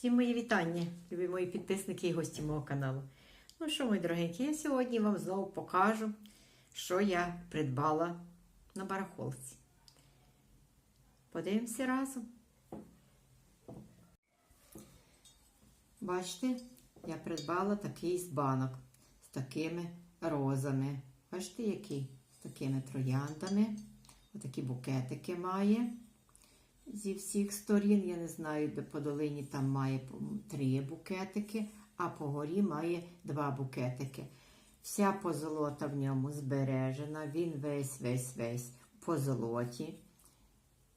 Всім мої вітання, любі мої підписники і гості мого каналу. Ну що, мої дорогенькі, я сьогодні вам знову покажу, що я придбала на барахолці. Подивимося разом. Бачите, я придбала такий з банок з такими розами. Бачите, який? З такими трояндами. Отакі букетики має зі всіх сторін. Я не знаю, де по долині там має три букетики, а по горі має два букетики. Вся позолота в ньому збережена, він весь, весь, весь по золоті.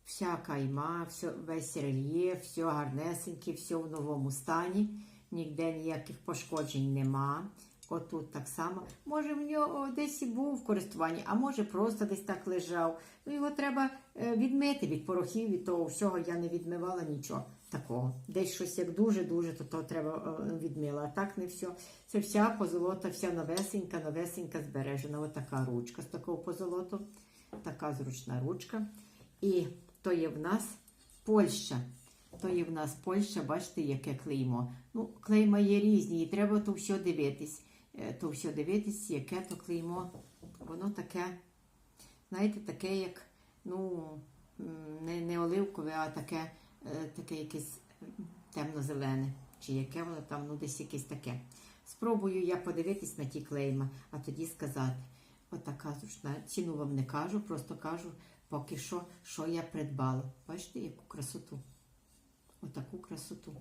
Вся кайма, весь рельєф, все гарнесеньке, все в новому стані. Ніде ніяких пошкоджень нема. Отут так само. Може, в нього десь і був в користуванні, а може просто десь так лежав. Ну, його треба е, відмити від порохів, від того всього. Я не відмивала нічого такого. Десь щось як дуже-дуже, то то треба е, відмила. А так не все. Це вся позолота, вся новесенька, новесенька збережена. Отака ручка з такого позолоту. Така зручна ручка. І то є в нас Польща. То є в нас Польща, бачите, яке клеймо. Ну, клейма є різні, і треба то все дивитись. Е, То все дивитись, яке то клеймо. Воно таке, знаєте, таке, як, ну, не, не оливкове, а таке, е, таке якесь темно-зелене. Чи яке воно там, ну десь якесь таке. Спробую я подивитись на ті клейма, а тоді сказати. Отака зручна. Ціну вам не кажу, просто кажу поки що, що я придбала. Бачите, яку красоту. Отаку красоту.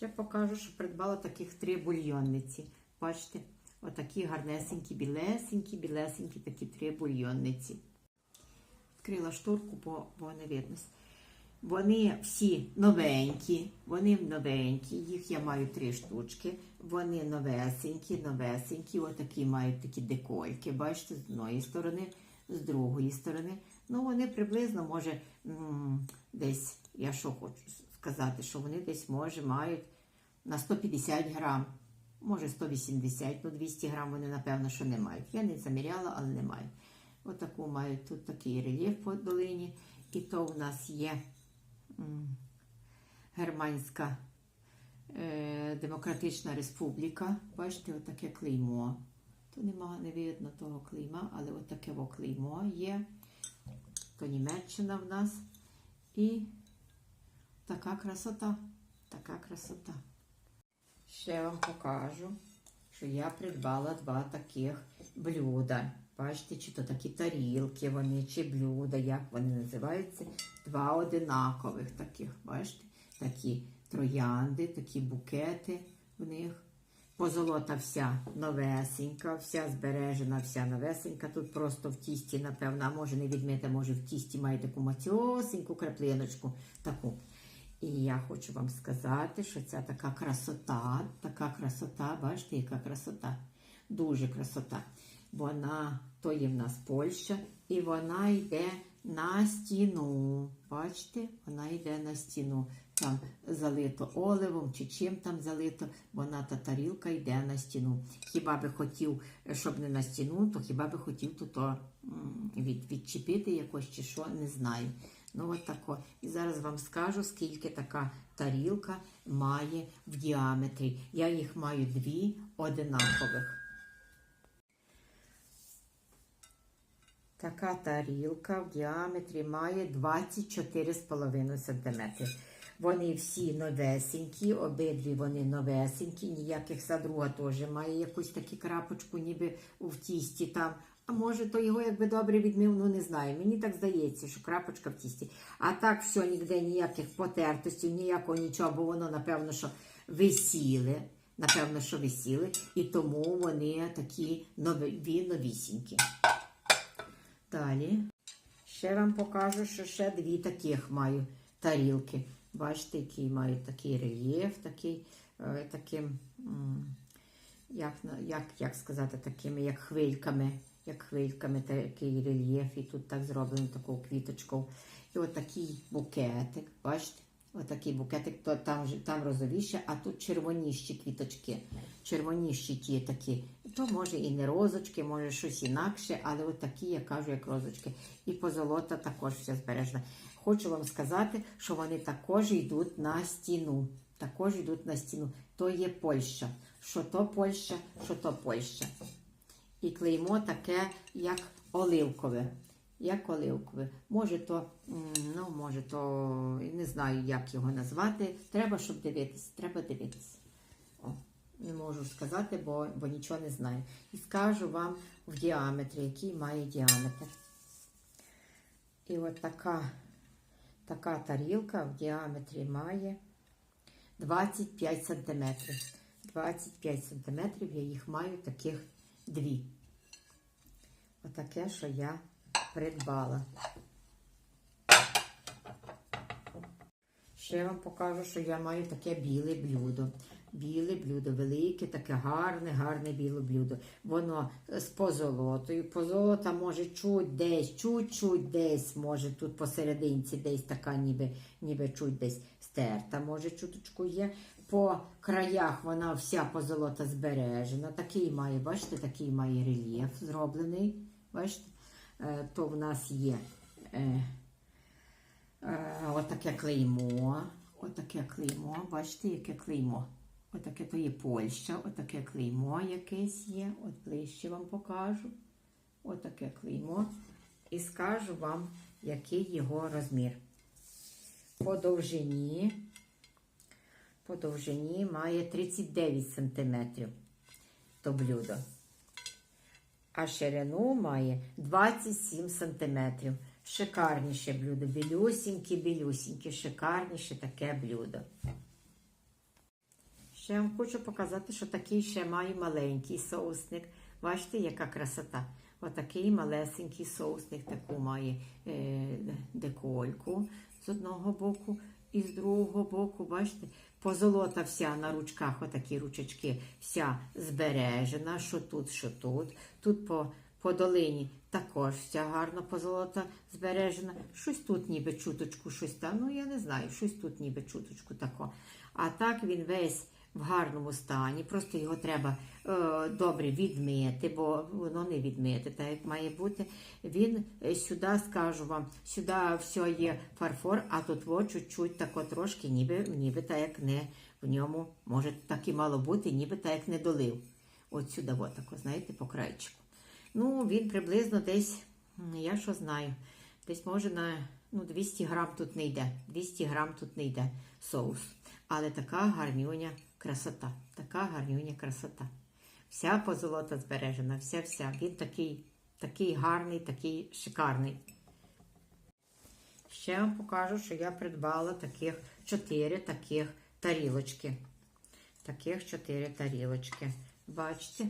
Ще покажу, що придбала таких три бульйонниці. Бачите, отакі гарнесенькі, білесенькі, білесенькі такі три бульйонниці. Відкрила шторку, бо, бо не видно. Вони всі новенькі, вони новенькі, їх я маю три штучки. Вони новесенькі, новесенькі, отакі мають такі декольки, бачите, з одної сторони, з другої сторони. Ну, вони приблизно, може, десь, я що хочу сказати, що вони десь, може, мають на 150 грам, може 180, ну 200 грам вони, напевно, що не мають. Я не заміряла, але не мають. Отаку мають тут такий рельєф по долині. І то у нас є Германська е, Демократична Республіка. Бачите, отаке клеймо. То нема, не видно того клейма, але отаке во клеймо є. То Німеччина в нас. І така красота. Така красота. Ще вам покажу, що я придбала два таких блюда. Бачите, чи то такі тарілки вони, чи блюда, як вони називаються. Два одинакових таких, бачите? Такі троянди, такі букети в них. Позолота вся новесенька, вся збережена, вся новесенька. Тут просто в тісті, напевно, а може не відмити, може в тісті має таку матьосеньку краплиночку. таку. І я хочу вам сказати, що ця така красота, така красота, бачите, яка красота. Дуже красота. Вона, то є в нас Польща, і вона йде на стіну. Бачите, вона йде на стіну. Там залито оливом чи чим там залито, вона та тарілка йде на стіну. Хіба би хотів, щоб не на стіну, то хіба би хотів то, то від, відчепити якось чи що, не знаю. Ну, от тако. І зараз вам скажу, скільки така тарілка має в діаметрі. Я їх маю дві одинакових. Така тарілка в діаметрі має 24,5 см. Вони всі новесенькі, обидві вони новесенькі, ніяких садруга теж має якусь таку крапочку, ніби в тісті там. А може, то його якби добре відмив, ну не знаю. Мені так здається, що крапочка в тісті. А так все, ніде ніяких потертостей, ніякого нічого, бо воно, напевно, що висіли. Напевно, що висіли, і тому вони такі нові, новісінькі. Далі. Ще вам покажу, що ще дві таких маю тарілки. Бачите, які мають такий рельєф, такий, е, таким, як, як, як сказати, такими, як хвильками, як хвильками такий рельєф, і тут так зроблено таку квіточку. І отакий букетик, бачите? Отакий букетик, то там, там розовіше, а тут червоніші квіточки. Червоніші ті такі. То може і не розочки, може щось інакше, але от такі, я кажу, як розочки. І позолота також вся збережена. Хочу вам сказати, що вони також йдуть на стіну. Також йдуть на стіну. То є Польща. Що то Польща, що то Польща. І клеймо таке, як оливкове. Як оливкове. Може то, ну, може то, не знаю, як його назвати. Треба, щоб дивитись. Треба дивитись. О, не можу сказати, бо, бо нічого не знаю. І скажу вам в діаметрі, який має діаметр. І от така, така тарілка в діаметрі має 25 сантиметрів. 25 сантиметрів я їх маю таких дві. Отаке, що я придбала. Ще вам покажу, що я маю таке біле блюдо. Біле блюдо, велике, таке гарне, гарне біле блюдо. Воно з позолотою. Позолота може чуть десь, чуть-чуть десь, може тут посерединці десь така ніби, ніби чуть десь стерта, може чуточку є. По краях вона вся позолота збережена. Такий має, бачите, такий має рельєф зроблений. Бачите? Е, то в нас є е, е, отаке клеймо. Отаке клеймо. Бачите, яке клеймо. Отаке то є Польща, отаке клеймо якесь є. От ближче вам покажу. Отаке клеймо. І скажу вам, який його розмір. По довжині, по довжині має 39 см то блюдо. А ширину має 27 см. Шикарніше блюдо. Білюсіньке, білюсіньке, шикарніше таке блюдо. Ще вам хочу показати, що такий ще маю маленький соусник. Бачите, яка красота. Отакий малесенький соусник таку має е, декольку з одного боку і з другого боку, бачите, позолота вся на ручках, отакі ручечки, вся збережена, що тут, що тут. Тут по, по долині також вся гарна позолота збережена. Щось тут ніби чуточку, щось там. Ну, я не знаю, щось тут ніби чуточку тако. А так він весь в гарному стані. Просто його треба е, добре відмити, бо воно не відмити, так як має бути. Він е, сюди, скажу вам, сюди все є фарфор, а тут во чуть-чуть тако трошки, ніби, ніби так як не в ньому, може так і мало бути, ніби так як не долив. От сюди, от тако, знаєте, по крайчику. Ну, він приблизно десь, я що знаю, десь може на ну, 200 грам тут не йде. 200 грам тут не йде соус. Але така гарнюня красота. Така гарнюня красота. Вся позолота збережена, вся-вся. Він такий, такий гарний, такий шикарний. Ще вам покажу, що я придбала таких чотири таких тарілочки. Таких чотири тарілочки. Бачите,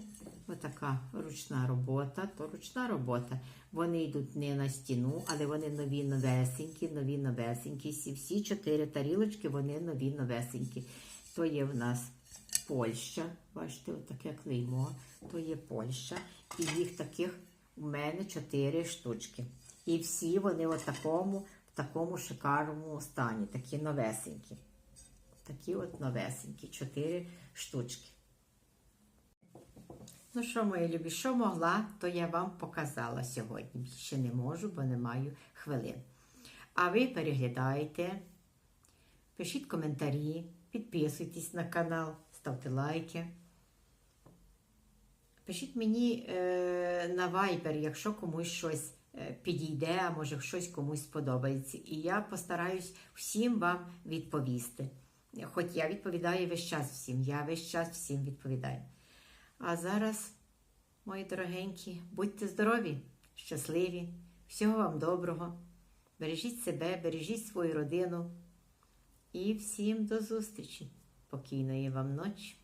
отака ручна робота, то ручна робота. Вони йдуть не на стіну, але вони нові новесенькі, нові новесенькі. Всі чотири тарілочки, вони нові новесенькі. То є в нас Польща, бачите, отаке клеймо, то є Польща. І їх таких у мене чотири штучки. І всі вони в такому, в такому шикарному стані, такі новесенькі. Такі от новесенькі, чотири штучки. Ну що, мої любі, що могла, то я вам показала сьогодні. Більше не можу, бо не маю хвилин. А ви переглядайте, пишіть коментарі, підписуйтесь на канал, ставте лайки. Пишіть мені е, на Viber, якщо комусь щось підійде, а може щось комусь сподобається. І я постараюсь всім вам відповісти. Хоч я відповідаю весь час всім, я весь час всім відповідаю. А зараз, мої дорогенькі, будьте здорові, щасливі, всього вам доброго. Бережіть себе, бережіть свою родину. І всім до зустрічі. Покійної вам ночі.